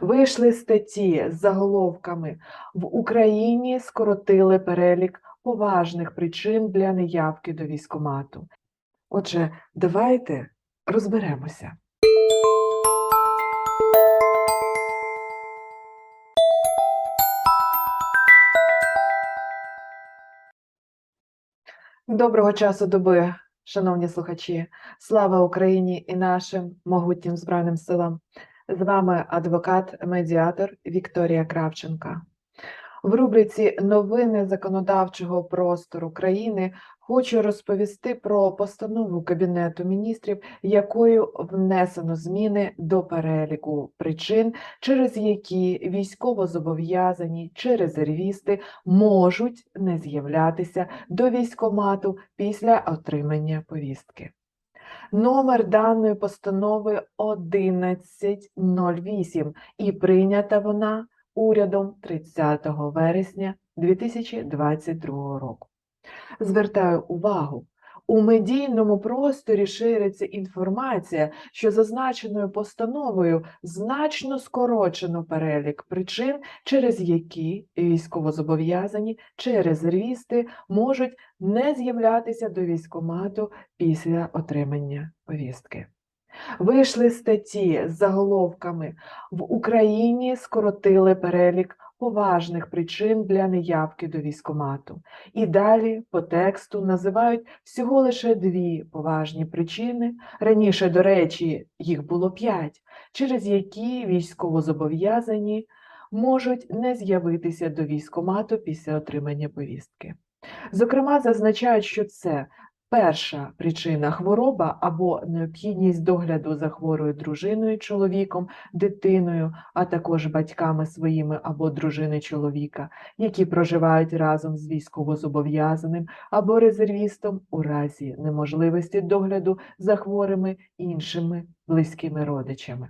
Вийшли статті з заголовками в Україні скоротили перелік поважних причин для неявки до військкомату. Отже, давайте розберемося. Доброго часу доби, шановні слухачі. Слава Україні і нашим могутнім Збройним силам. З вами адвокат-медіатор Вікторія Кравченка. В рубриці Новини законодавчого простору країни хочу розповісти про постанову Кабінету міністрів, якою внесено зміни до переліку причин, через які військовозобов'язані чи резервісти можуть не з'являтися до військкомату після отримання повістки. Номер даної постанови 1108 і прийнята вона урядом 30 вересня 2022 року. Звертаю увагу, у медійному просторі шириться інформація, що зазначеною постановою значно скорочено перелік причин, через які військовозобов'язані чи резервісти можуть не з'являтися до військомату після отримання повістки. Вийшли статті з заголовками в Україні скоротили перелік поважних причин для неявки до військкомату. І далі по тексту називають всього лише дві поважні причини. Раніше, до речі, їх було п'ять, через які військовозобов'язані можуть не з'явитися до військкомату після отримання повістки. Зокрема, зазначають, що це Перша причина хвороба або необхідність догляду за хворою дружиною, чоловіком, дитиною, а також батьками своїми або дружини чоловіка, які проживають разом з військовозобов'язаним або резервістом у разі неможливості догляду за хворими іншими близькими родичами.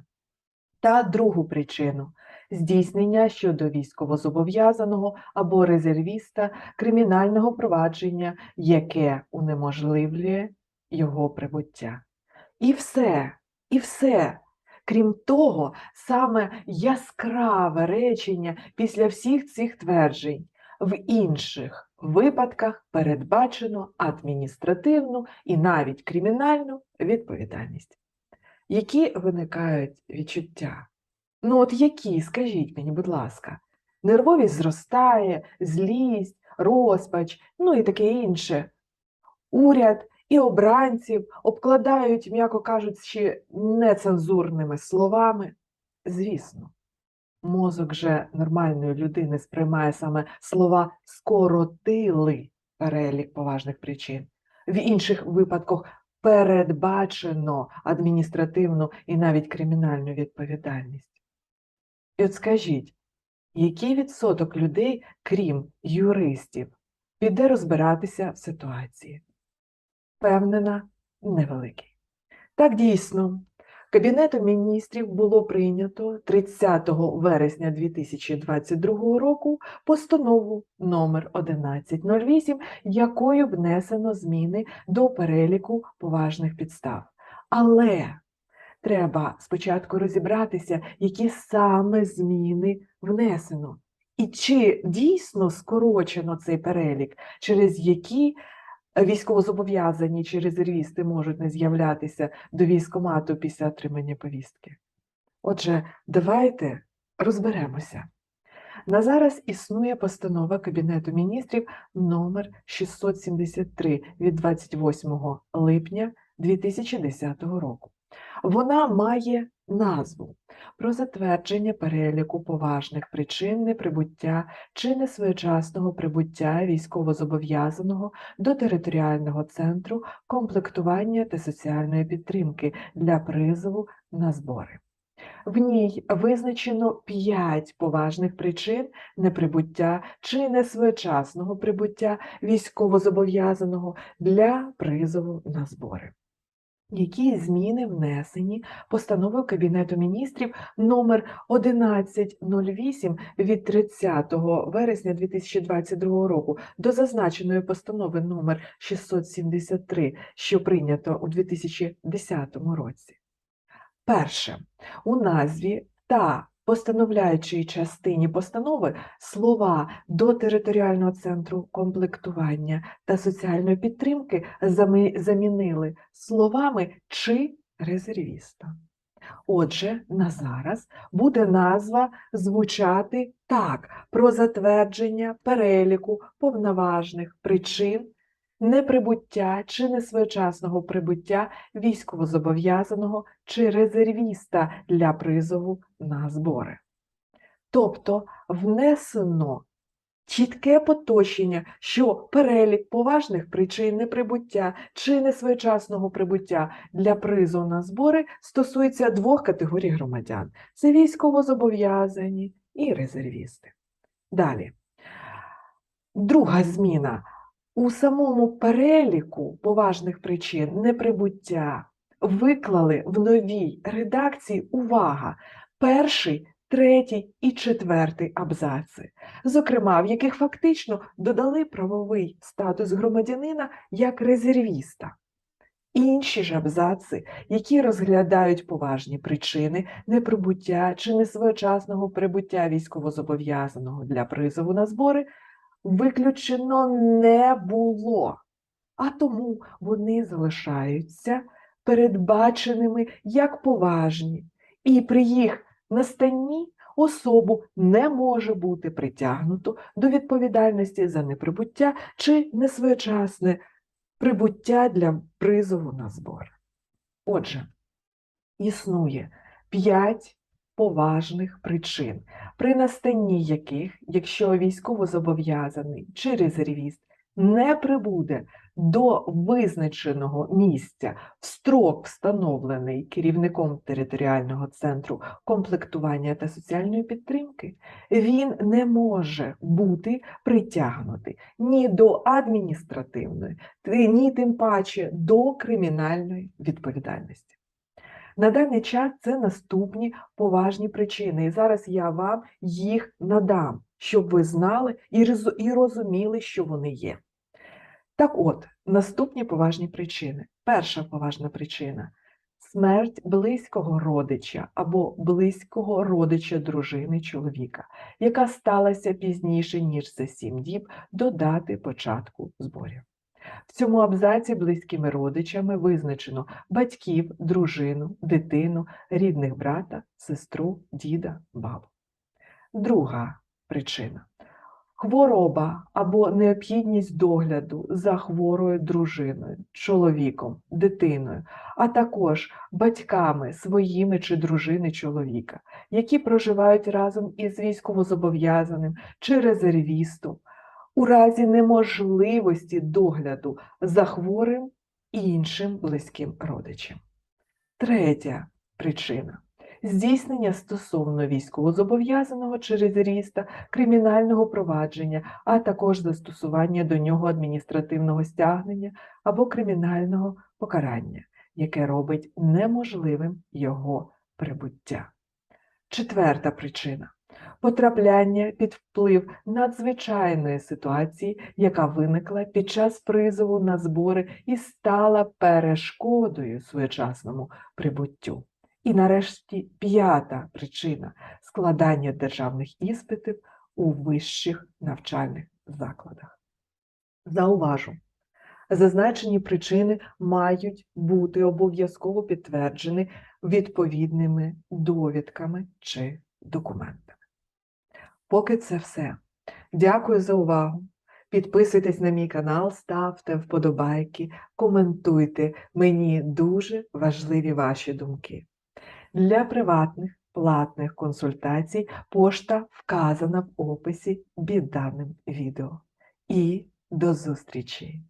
Та другу причину здійснення щодо військовозобов'язаного або резервіста кримінального провадження, яке унеможливлює його прибуття. І все, і все. Крім того, саме яскраве речення після всіх цих тверджень в інших випадках передбачено адміністративну і навіть кримінальну відповідальність. Які виникають відчуття? Ну, от які, скажіть мені, будь ласка, нервовість зростає, злість, розпач, ну і таке інше. Уряд і обранців обкладають, м'яко кажучи, нецензурними словами. Звісно, мозок же нормальної людини сприймає саме слова скоротили перелік поважних причин. В інших випадках передбачено адміністративну і навіть кримінальну відповідальність. І от скажіть, який відсоток людей, крім юристів, піде розбиратися в ситуації? Впевнена, невеликий. Так дійсно, Кабінетом міністрів було прийнято 30 вересня 2022 року постанову номер 1108, якою внесено зміни до переліку поважних підстав. Але треба спочатку розібратися, які саме зміни внесено, і чи дійсно скорочено цей перелік, через які військовозобов'язані чи резервісти можуть не з'являтися до військкомату після отримання повістки. Отже, давайте розберемося. На зараз існує постанова Кабінету міністрів номер 673 від 28 липня 2010 року. Вона має назву про затвердження переліку поважних причин неприбуття чи несвоєчасного прибуття військовозобов'язаного до територіального центру комплектування та соціальної підтримки для призову на збори. В ній визначено 5 поважних причин неприбуття чи несвоєчасного прибуття військовозобов'язаного для призову на збори які зміни внесені постановою Кабінету міністрів номер 1108 від 30 вересня 2022 року до зазначеної постанови номер 673, що прийнято у 2010 році. Перше, у назві та постановляючій частині постанови слова до територіального центру комплектування та соціальної підтримки замінили словами чи резервіста. Отже, на зараз буде назва звучати так: про затвердження переліку повноважних причин неприбуття чи несвоєчасного прибуття військовозобов'язаного чи резервіста для призову на збори. Тобто внесено чітке поточення, що перелік поважних причин неприбуття чи несвоєчасного прибуття для призову на збори стосується двох категорій громадян: це військовозобов'язані і резервісти. Далі. Друга зміна. У самому переліку поважних причин неприбуття виклали в новій редакції увага перший, третій і четвертий абзаци, зокрема, в яких фактично додали правовий статус громадянина як резервіста. Інші ж абзаци, які розглядають поважні причини неприбуття чи несвоєчасного прибуття військовозобов'язаного для призову на збори, виключено не було, а тому вони залишаються передбаченими як поважні, і при їх настанні особу не може бути притягнуто до відповідальності за неприбуття чи несвоєчасне прибуття для призову на збори. Отже, існує п'ять поважних причин, при настанні яких, якщо військовозобов'язаний чи резервіст не прибуде до визначеного місця в строк, встановлений керівником територіального центру комплектування та соціальної підтримки, він не може бути притягнутий ні до адміністративної, ні тим паче до кримінальної відповідальності. На даний час це наступні поважні причини, і зараз я вам їх надам, щоб ви знали і розуміли, що вони є. Так от, наступні поважні причини. Перша поважна причина смерть близького родича або близького родича дружини чоловіка, яка сталася пізніше, ніж за сім діб до дати початку зборів. В цьому абзаці близькими родичами визначено батьків, дружину, дитину, рідних брата, сестру, діда, бабу. Друга причина хвороба або необхідність догляду за хворою дружиною, чоловіком, дитиною, а також батьками своїми чи дружини чоловіка, які проживають разом із військовозобов'язаним чи резервістом, у разі неможливості догляду за хворим іншим близьким родичем. Третя причина здійснення стосовно військовозобов'язаного чи резервіста кримінального провадження, а також застосування до нього адміністративного стягнення або кримінального покарання, яке робить неможливим його прибуття. Четверта причина потрапляння під вплив надзвичайної ситуації, яка виникла під час призову на збори і стала перешкодою своєчасному прибуттю. І нарешті п'ята причина складання державних іспитів у вищих навчальних закладах. Зауважу, зазначені причини мають бути обов'язково підтверджені відповідними довідками чи документами. Поки це все. Дякую за увагу. Підписуйтесь на мій канал, ставте вподобайки, коментуйте. Мені дуже важливі ваші думки. Для приватних платних консультацій пошта вказана в описі під даним відео. І до зустрічі!